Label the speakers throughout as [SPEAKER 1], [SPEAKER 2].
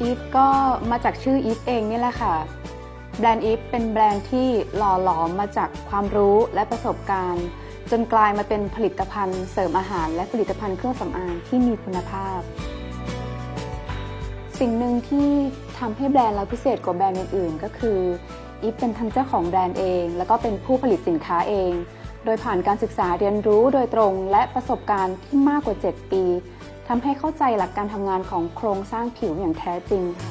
[SPEAKER 1] อีฟก็มาจากชื่ออีฟเองนี่แหละค่ะ แบรนด์อีฟเป็นแบรนด์ที่หล่อหลอมมาจากความรู้และประสบการณ์ จนกลายมาเป็นผลิตภัณฑ์เสริมอาหาร และผลิตภัณฑ์เครื่องสำอางที่มีคุณภาพ สิ่งหนึ่งที่ทำให้แบรนด์เราพิเศษกว่าแบรนด์อื่นๆ ก็คืออีฟเป็นทั้งเจ้าของแบรนด์เอง แล้วก็เป็นผู้ผลิตสินค้าเอง โดยผ่านการศึกษาเรียนรู้โดยตรงและประสบการณ์ที่มากกว่า 7 ปี ทำให้เข้าใจหลักการทำงานของโครงสร้างผิวอย่างแท้จริงค่ะ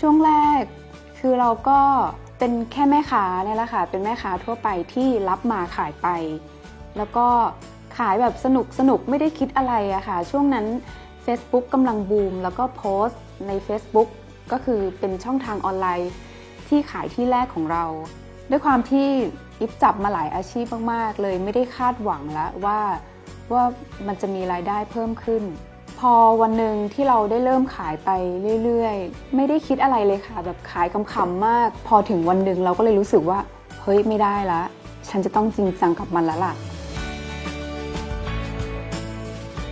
[SPEAKER 1] ช่วงแรกคือเราก็เป็นแค่แม่ค้าเนี่ยแหละค่ะ เป็นแม่ค้าทั่วไปที่รับมาขายไป แล้วก็ขายแบบสนุกสนุกไม่ได้คิดอะไรอะค่ะ ช่วงนั้น Facebook กำลังบูม แล้วก็โพสต์ใน Facebook ก็คือเป็นช่องทางออนไลน์ที่ขายที่แรกของเรา ด้วยความที่อิฟจับมาหลายอาชีพมากๆ เลยไม่ได้คาดหวังแล้วว่าว่ามันจะมีรายได้เพิ่มขึ้น พอวันหนึ่งที่เราได้เริ่มขายไปเรื่อยๆ ไม่ได้คิดอะไรเลยค่ะแบบขายคำๆมาก พอถึงวันหนึ่งเราก็เลยรู้สึกว่าเฮ้ยไม่ได้ละ ฉันจะต้องจริงจังกับมันแล้วล่ะ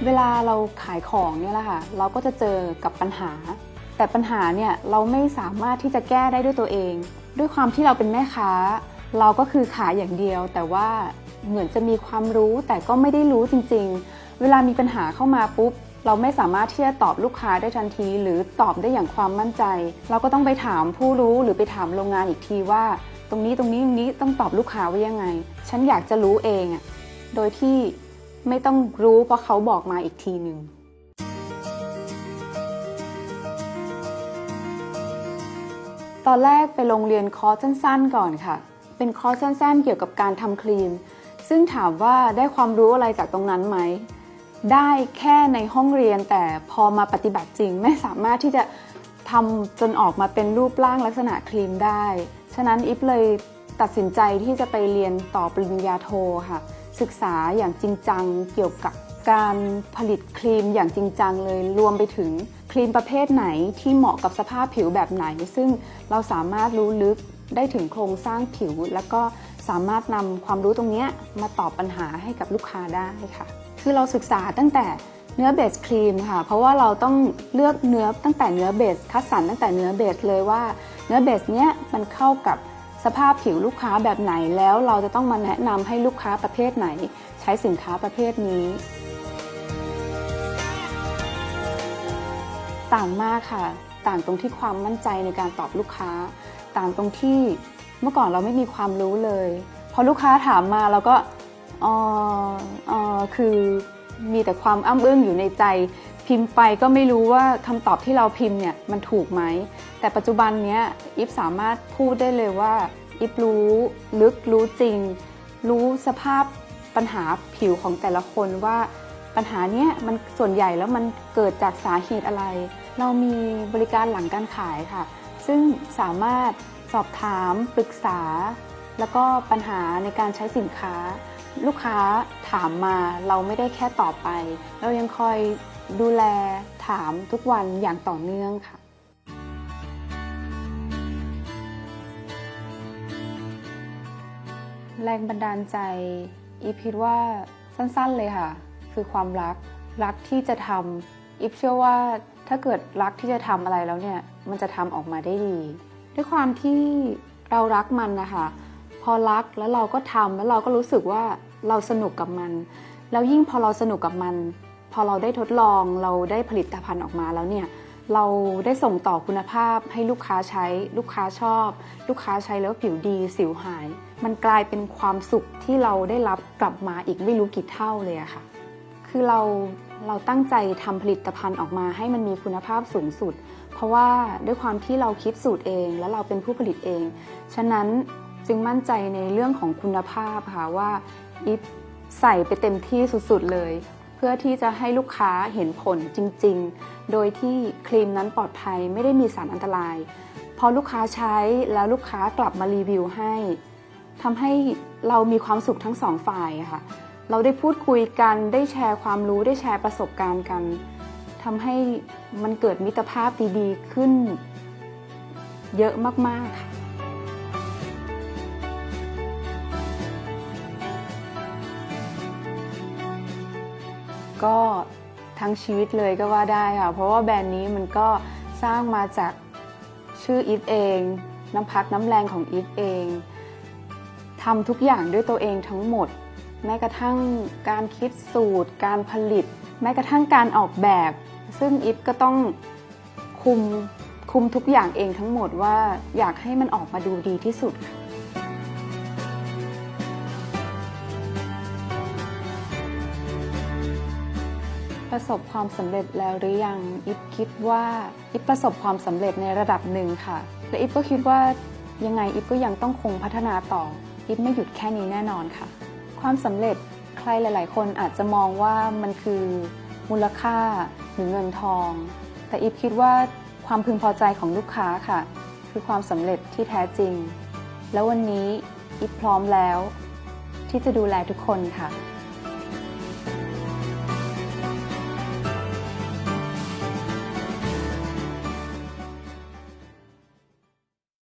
[SPEAKER 1] เวลาเราขายของเนี่ยแหละค่ะเราก็จะเจอกับปัญหา แต่ปัญหาเนี่ยเราไม่สามารถที่จะแก้ได้ด้วยตัวเอง ด้วยความที่เราเป็นแม่ค้า เราก็คือขายอย่างเดียว แต่ว่าเหมือนจะมีความรู้แต่ก็ไม่ได้รู้จริง ๆ เวลามีปัญหาเข้ามาปุ๊บ เราไม่สามารถที่จะตอบลูกค้าได้ทันที หรือตอบได้อย่างความมั่นใจ เราก็ต้องไปถามผู้รู้หรือไปถามโรงงานอีกทีว่า ตรงนี้ตรงนี้ตรงนี้ต้องตอบลูกค้าว่ายังไง ฉันอยากจะรู้เองอะโดยที่ไม่ต้องรู้เพราะเขาบอกมาอีกทีหนึ่ง ตอนแรกไปโรงเรียนคอร์สสั้นๆ ก่อนค่ะ เป็นคอร์สสั้นๆ เกี่ยวกับการทำครีม ซึ่งถามว่าได้ความรู้อะไรจากตรงนั้นไหม ได้แค่ในห้องเรียนแต่พอมาปฏิบัติจริง ไม่สามารถที่จะทำจนออกมาเป็นรูปร่างลักษณะครีมได้ ฉะนั้นอิฟเลยตัดสินใจที่จะไปเรียนต่อปริญญาโทค่ะ ศึกษาอย่างจริงจังเกี่ยวกับการผลิตครีมอย่างจริงจังเลยรวมไปถึง ครีมประเภทไหนที่เหมาะกับสภาพผิวแบบไหน ซึ่งเราสามารถรู้ลึกได้ถึงโครงสร้างผิว แล้วก็สามารถนำความรู้ตรงนี้มาตอบปัญหาให้กับลูกค้าได้ค่ะ คือเราศึกษาตั้งแต่เนื้อเบสครีมค่ะ เพราะว่าเราต้องเลือกเนื้อตั้งแต่เนื้อเบสคัดสรรตั้งแต่เนื้อเบสเลยว่า เนื้อเบสเนี้ยมันเข้ากับสภาพผิวลูกค้าแบบไหนแล้วเราจะต้องมาแนะนำให้ลูกค้าประเภทไหน ใช้สินค้าประเภทนี้ ต่างมากค่ะ ต่างตรงที่ความมั่นใจในการตอบลูกค้า ต่างตรงที่เมื่อก่อนเราไม่มีความรู้เลย พอลูกค้าถามมาเราก็อ๋ออ๋อคือมีแต่ความอ้ำอึ้งอยู่ในใจ พิมพ์ไปก็ไม่รู้ว่าคำตอบที่เราพิมพ์เนี่ยมันถูกไหม แต่ปัจจุบันเนี้ยอิฟสามารถพูดได้เลยว่าอิฟรู้ลึกรู้จริง รู้สภาพปัญหาผิวของแต่ละคนว่าปัญหาเนี้ยมันส่วนใหญ่แล้วมันเกิดจากสาเหตุอะไร เรามีบริการหลังการขายค่ะ ซึ่งสามารถสอบถามปรึกษา แล้วก็ปัญหาในการใช้สินค้า ลูกค้าถามมาเราไม่ได้แค่ตอบไป เรายังคอยดูแลถามทุกวันอย่างต่อเนื่องค่ะแรงบันดาลใจ อีฟคิดว่าสั้นๆเลยค่ะ คือความรัก รักที่จะทำอีฟเชื่อว่า ถ้าเกิดรักที่จะทำอะไรแล้วเนี่ย มันจะทำออกมาได้ดี ด้วยความที่เรารักมันนะคะ พอรักแล้วเราก็ทำแล้วเราก็รู้สึกว่าเราสนุกกับมัน แล้วยิ่งพอเราสนุกกับมัน พอเราได้ทดลองเราได้ผลิตภัณฑ์ออกมาแล้วเนี่ย เราได้ส่งต่อคุณภาพให้ลูกค้าใช้ ลูกค้าชอบ ลูกค้าใช้แล้วผิวดี สิวหาย มันกลายเป็นความสุขที่เราได้รับกลับมาอีกไม่รู้กี่เท่าเลยอะค่ะ คือเราเราตั้งใจทำผลิตภัณฑ์ออกมาให้มันมีคุณภาพสูงสุด เพราะว่าด้วยความที่เราคิดสูตรเอง แล้วเราเป็นผู้ผลิตเอง ฉะนั้นจึงมั่นใจในเรื่องของคุณภาพค่ะว่าอิฟใส่ไปเต็มที่สุดๆเลย เพื่อที่จะให้ลูกค้าเห็นผลจริงๆ โดยที่ครีมนั้นปลอดภัยไม่ได้มีสารอันตราย พอลูกค้าใช้แล้วลูกค้ากลับมารีวิวให้ทำให้เรามีความสุขทั้งสองฝ่ายค่ะ เราได้พูดคุยกันได้แชร์ความรู้ได้แชร์ประสบการณ์กันทำให้มันเกิดมิตรภาพดีๆขึ้น เยอะมากๆค่ะก็ทั้งชีวิตเลยก็ว่าได้ค่ะ เพราะว่าแบรนด์นี้มันก็สร้างมาจากชื่ออีฟเอง น้ำพักน้ำแรงของอีฟเองทำทุกอย่างด้วยตัวเองทั้งหมด แม้กระทั่งการคิดสูตร การผลิต แม้กระทั่งการออกแบบ ซึ่งอีฟก็ต้องคุมคุมทุกอย่างเองทั้งหมดว่าอยากให้มันออกมาดูดีที่สุดค่ะประสบความสำเร็จแล้วหรือยังอิฟคิดว่าอิฟประสบความสำเร็จในระดับหนึ่งค่ะ และอิฟก็คิดว่ายังไงอิฟก็ยังต้องคงพัฒนาต่ออิฟไม่หยุดแค่นี้แน่นอนค่ะ ความสำเร็จใครหลาย ๆ คนอาจจะมองว่ามันคือมูลค่าหรือเงินทอง แต่อีฟคิดว่าความพึงพอใจของลูกค้าค่ะ คือความสำเร็จที่แท้จริง แล้ววันนี้อีฟพร้อมแล้ว ที่จะดูแลทุกคนค่ะ